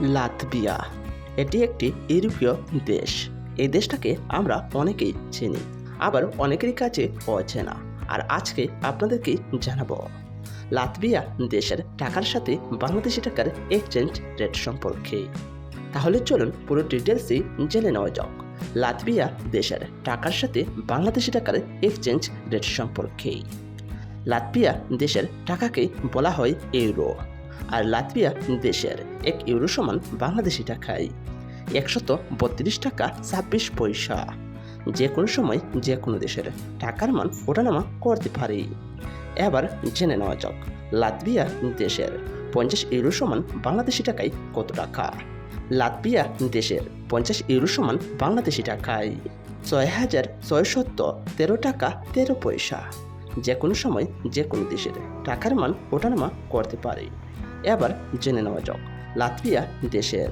লাতভিয়া। এটি একটি ইউরোপীয় দেশ। এই দেশটাকে আমরা অনেকেই চিনি, আবার অনেকেরই কাছে অচেনা আর আজকে আপনাদেরকে জানাব, লাতভিয়া দেশের টাকার সাথে বাংলাদেশি টাকার এক্সচেঞ্জ রেট সম্পর্কে। তাহলে চলুন পুরো ডিটেলসই জেনে নেওয়া যাক। লাতভিয়া দেশের টাকার সাথে বাংলাদেশি টাকার এক্সচেঞ্জ রেট সম্পর্কে। লাতভিয়া দেশের টাকাকে বলা হয় ইউরো আর লাতভিয়া দেশের এক ইউরো সমান বাংলাদেশি টাকায়। একশত বত্রিশ টাকা ছাব্বিশ পয়সা। যে কোনো সময় যে কোনো দেশের টাকার মান ওঠানামা করতে পারে। এবার জেনে নেওয়া যাক, লাতভিয়া দেশের পঞ্চাশ ইউরো সমান বাংলাদেশি টাকায় কত টাকা? লাতভিয়া দেশের পঞ্চাশ ইউরো সমান বাংলাদেশি টাকায় ছয় হাজার ছয়শত তেরো টাকা তেরো পয়সা। যে কোনো সময় যে কোনো দেশের টাকার মান ওঠানামা করতে পারে। এবার জেনে নেওয়া যাক, লাতভিয়া দেশের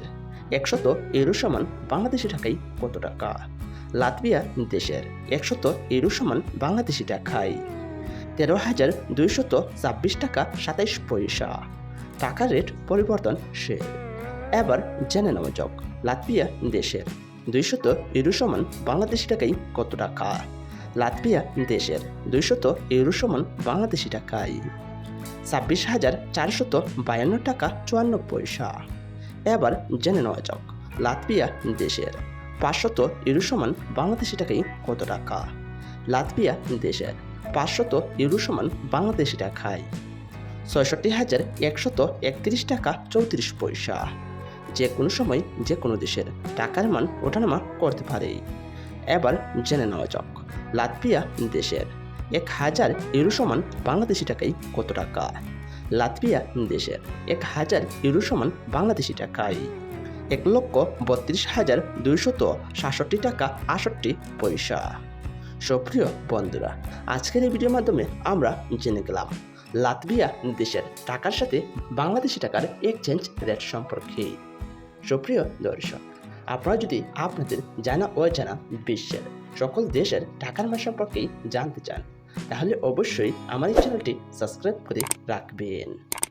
একশত ইউরো সমান বাংলাদেশি টাকায় কত টাকা? লাতভিয়া দেশের একশত ইউরো সমান বাংলাদেশি টাকায় তেরো হাজার দুইশত ছাব্বিশ টাকা সাতাইশ পয়সা। টাকার রেট পরিবর্তনশীল এবার জেনে নেওয়া যাক, লাতভিয়া দেশের দুইশত ইউরো সমান বাংলাদেশি টাকায় কত টাকা? লাতভিয়া দেশের দুইশত ইউরো সমান বাংলাদেশি টাকায় ছাব্বিশ হাজার চারশত বায়ান্ন টাকা চুয়ান্ন পয়সা। এবার জেনে নেওয়া যাক, লাতভিয়া দেশের পাঁচশত ইউরো সমান বাংলাদেশি টাকায় কত টাকা? লাতভিয়া দেশের পাঁচশত ইউরো সমান বাংলাদেশি টাকায় ছয়ষট্টি হাজার একশত একত্রিশ টাকা চৌত্রিশ পয়সা। যে কোনো সময় যে কোনো দেশের টাকার মান ওঠানামা করতে পারে। এবার জেনে নেওয়া যাক। লাতভিয়া দেশের এক হাজার ইউরো সমান বাংলাদেশি টাকায় কত টাকা? লাতভিয়া দেশের এক হাজার ইউরো সমান বাংলাদেশি টাকায় এক লক্ষ বত্রিশ হাজার দুইশত সাতষট্টি টাকা আষট্টি পয়সা। সুপ্রিয় বন্ধুরা, আজকের এই ভিডিওর মাধ্যমে আমরা জেনে গেলাম লাতভিয়া দেশের টাকার সাথে বাংলাদেশি টাকার এক্সচেঞ্জ রেট সম্পর্কে। সুপ্রিয় দর্শক আপনারা যদি আপনাদের জানা অজানা বিশ্বের সকল দেশের টাকার মান সম্পর্কেই জানতে চান, তাহলে অবশ্যই আমার এই চ্যানেলটি সাবস্ক্রাইব করে রাখবেন।